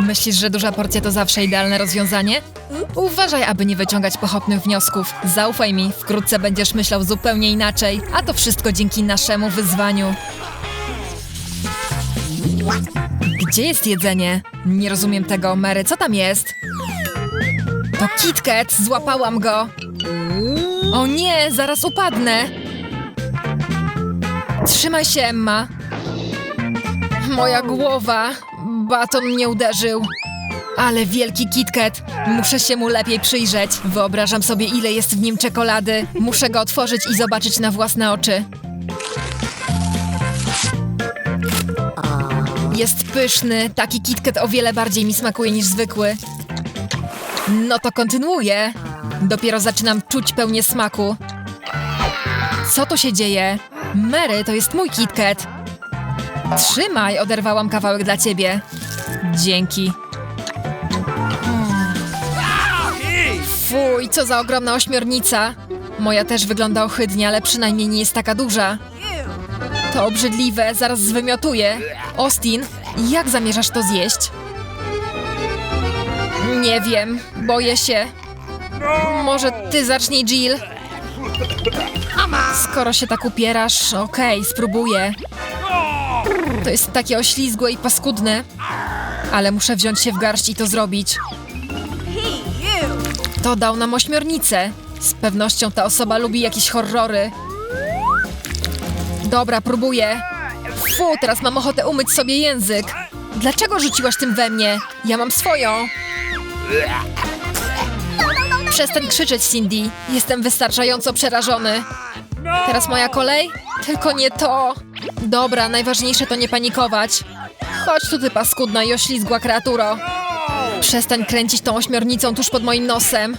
Myślisz, że duża porcja to zawsze idealne rozwiązanie? Uważaj, aby nie wyciągać pochopnych wniosków. Zaufaj mi, wkrótce będziesz myślał zupełnie inaczej, a to wszystko dzięki naszemu wyzwaniu. Gdzie jest jedzenie? Nie rozumiem tego, Mary, co tam jest? To KitKat, złapałam go. O nie, zaraz upadnę. Trzymaj się, Emma. Moja głowa. Baton mnie uderzył. Ale wielki KitKat. Muszę się mu lepiej przyjrzeć. Wyobrażam sobie, ile jest w nim czekolady. Muszę go otworzyć i zobaczyć na własne oczy. Jest pyszny. Taki KitKat o wiele bardziej mi smakuje niż zwykły. No to kontynuuję. Dopiero zaczynam czuć pełnię smaku. Co tu się dzieje? Mary, to jest mój KitKat. Trzymaj, oderwałam kawałek dla ciebie. Dzięki. Fuj, co za ogromna ośmiornica. Moja też wygląda ohydnie, ale przynajmniej nie jest taka duża. To obrzydliwe, zaraz zwymiotuję. Austin, jak zamierzasz to zjeść? Nie wiem, boję się. Może ty zacznij, Jill? Skoro się tak upierasz, okej, spróbuję. To jest takie oślizgłe i paskudne. Ale muszę wziąć się w garść i to zrobić. To dał nam ośmiornicę. Z pewnością ta osoba lubi jakieś horrory. Dobra, próbuję. Fu, teraz mam ochotę umyć sobie język. Dlaczego rzuciłaś tym we mnie? Ja mam swoją. Przestań krzyczeć, Cindy. Jestem wystarczająco przerażony. Teraz moja kolej? Tylko nie to. Dobra, najważniejsze to nie panikować. Chodź tu, ty paskudna i oślizgła kreaturo. Przestań kręcić tą ośmiornicą tuż pod moim nosem.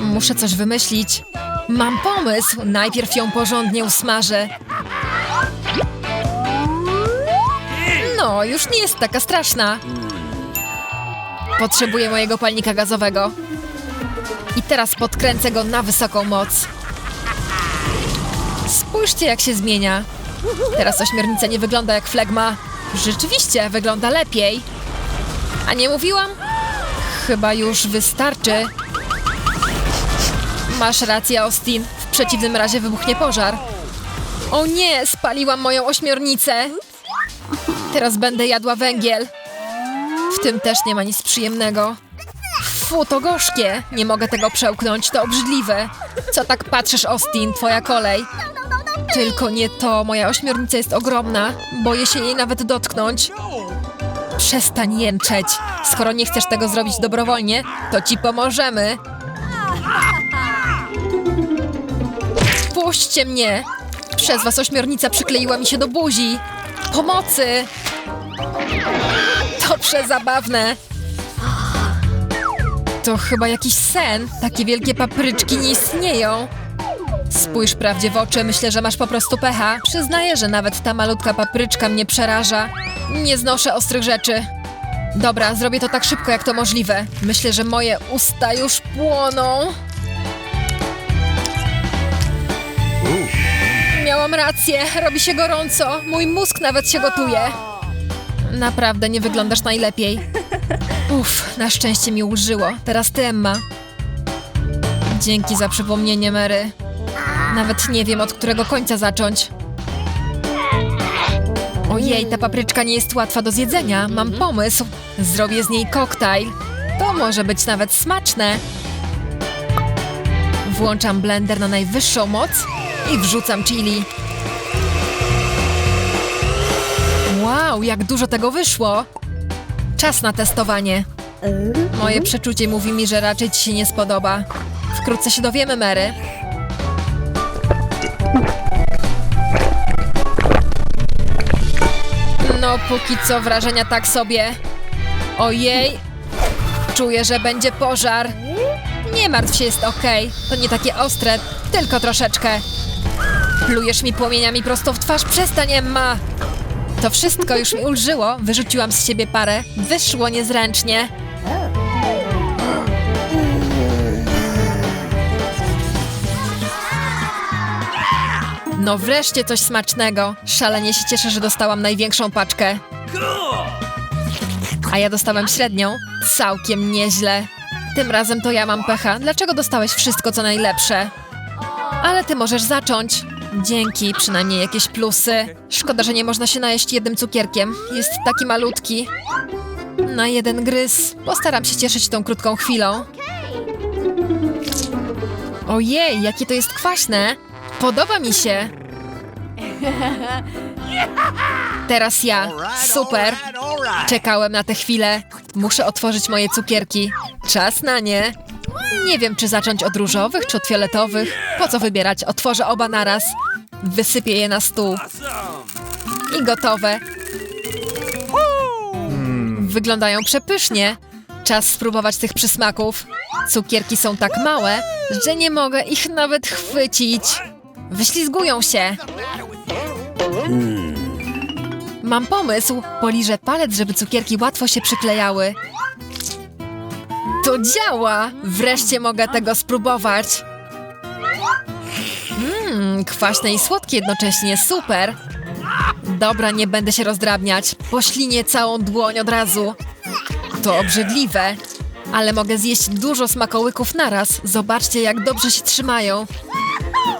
Muszę coś wymyślić. Mam pomysł. Najpierw ją porządnie usmażę. No, już nie jest taka straszna. Potrzebuję mojego palnika gazowego. I teraz podkręcę go na wysoką moc. Spójrzcie, jak się zmienia. Teraz ośmiornica nie wygląda jak flegma. Rzeczywiście, wygląda lepiej. A nie mówiłam? Chyba już wystarczy. Masz rację, Austin. W przeciwnym razie wybuchnie pożar. O nie, spaliłam moją ośmiornicę. Teraz będę jadła węgiel. W tym też nie ma nic przyjemnego. Fu, to gorzkie. Nie mogę tego przełknąć, to obrzydliwe. Co tak patrzysz, Austin? Twoja kolej. Tylko nie to. Moja ośmiornica jest ogromna. Boję się jej nawet dotknąć. Przestań jęczeć. Skoro nie chcesz tego zrobić dobrowolnie, to ci pomożemy. Puśćcie mnie! Przez was ośmiornica przykleiła mi się do buzi. Pomocy! To przezabawne. To chyba jakiś sen. Takie wielkie papryczki nie istnieją. Spójrz prawdzie w oczy, myślę, że masz po prostu pecha. Przyznaję, że nawet ta malutka papryczka mnie przeraża. Nie znoszę ostrych rzeczy. Dobra, zrobię to tak szybko, jak to możliwe. Myślę, że moje usta już płoną. Miałam rację, robi się gorąco. Mój mózg nawet się gotuje. Naprawdę nie wyglądasz najlepiej. Uff, na szczęście mi ulżyło. Teraz ty, Emma. Dzięki za przypomnienie, Mary. Nawet nie wiem, od którego końca zacząć. Ojej, ta papryczka nie jest łatwa do zjedzenia. Mam pomysł. Zrobię z niej koktajl. To może być nawet smaczne. Włączam blender na najwyższą moc i wrzucam chili. Wow, jak dużo tego wyszło! Czas na testowanie. Moje przeczucie mówi mi, że raczej ci się nie spodoba. Wkrótce się dowiemy, Mary. Póki co wrażenia tak sobie. Ojej, czuję, że będzie pożar. Nie martw się, jest okej. To nie takie ostre, tylko troszeczkę. Plujesz mi płomieniami prosto w twarz, przestań, Emma! To wszystko już mi ulżyło, wyrzuciłam z siebie parę. Wyszło niezręcznie. No wreszcie coś smacznego. Szalenie się cieszę, że dostałam największą paczkę. A ja dostałem średnią. Całkiem nieźle. Tym razem to ja mam pecha. Dlaczego dostałeś wszystko, co najlepsze? Ale ty możesz zacząć. Dzięki, przynajmniej jakieś plusy. Szkoda, że nie można się najeść jednym cukierkiem. Jest taki malutki. Na jeden gryz. Postaram się cieszyć tą krótką chwilą. Ojej, jakie to jest kwaśne. Podoba mi się. Teraz ja. Super. Czekałem na tę chwilę. Muszę otworzyć moje cukierki. Czas na nie. Nie wiem, czy zacząć od różowych, czy od fioletowych. Po co wybierać? Otworzę oba naraz. Wysypię je na stół. I gotowe. Wyglądają przepysznie. Czas spróbować tych przysmaków. Cukierki są tak małe, że nie mogę ich nawet chwycić. Wyślizgują się. Mam pomysł. Poliżę palec, żeby cukierki łatwo się przyklejały. To działa! Wreszcie mogę tego spróbować. Mmm, kwaśne i słodkie jednocześnie, super! Dobra, nie będę się rozdrabniać. Poślinię całą dłoń od razu. To obrzydliwe. Ale mogę zjeść dużo smakołyków naraz. Zobaczcie, jak dobrze się trzymają.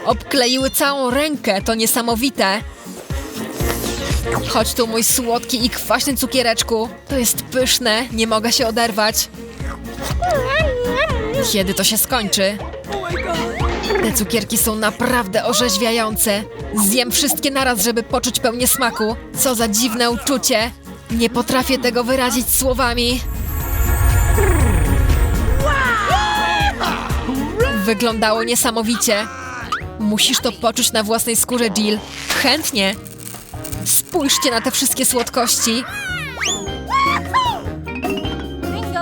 Obkleiły całą rękę, to niesamowite. Chodź tu, mój słodki i kwaśny cukiereczku. To jest pyszne, nie mogę się oderwać. Kiedy to się skończy? Te cukierki są naprawdę orzeźwiające. Zjem wszystkie naraz, żeby poczuć pełnię smaku. Co za dziwne uczucie. Nie potrafię tego wyrazić słowami. Wyglądało niesamowicie. Musisz to poczuć na własnej skórze, Jill. Chętnie. Spójrzcie na te wszystkie słodkości.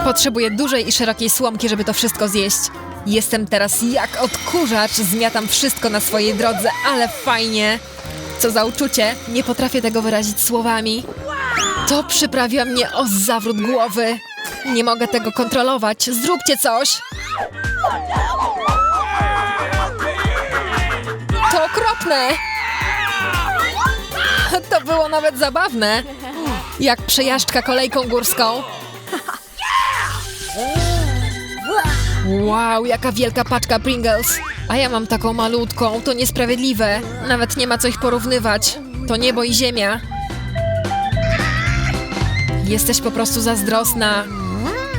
Potrzebuję dużej i szerokiej słomki, żeby to wszystko zjeść. Jestem teraz jak odkurzacz, zmiatam wszystko na swojej drodze, ale fajnie. Co za uczucie, nie potrafię tego wyrazić słowami. To przyprawiła mnie o zawrót głowy. Nie mogę tego kontrolować, zróbcie coś. Okropne. To było nawet zabawne. Jak przejażdżka kolejką górską. Wow, jaka wielka paczka Pringles. A ja mam taką malutką, to niesprawiedliwe. Nawet nie ma co ich porównywać. To niebo i ziemia. Jesteś po prostu zazdrosna.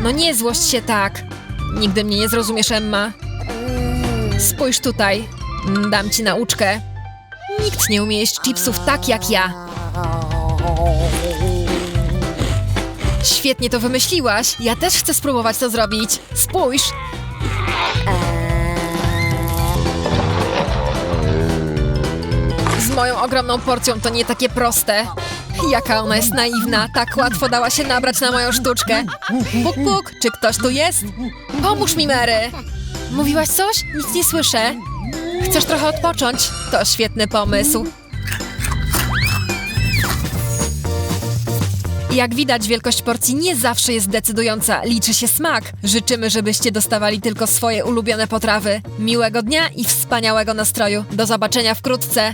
No nie złość się tak. Nigdy mnie nie zrozumiesz, Emma. Spójrz tutaj. Dam ci nauczkę. Nikt nie umie jeść chipsów tak jak ja. Świetnie to wymyśliłaś. Ja też chcę spróbować to zrobić. Spójrz. Z moją ogromną porcją to nie takie proste. Jaka ona jest naiwna, tak łatwo dała się nabrać na moją sztuczkę. Puk, puk, czy ktoś tu jest? Pomóż mi, Mary. Mówiłaś coś? Nic nie słyszę. Chcesz trochę odpocząć? To świetny pomysł. Jak widać, wielkość porcji nie zawsze jest decydująca, liczy się smak. Życzymy, żebyście dostawali tylko swoje ulubione potrawy. Miłego dnia i wspaniałego nastroju. Do zobaczenia wkrótce.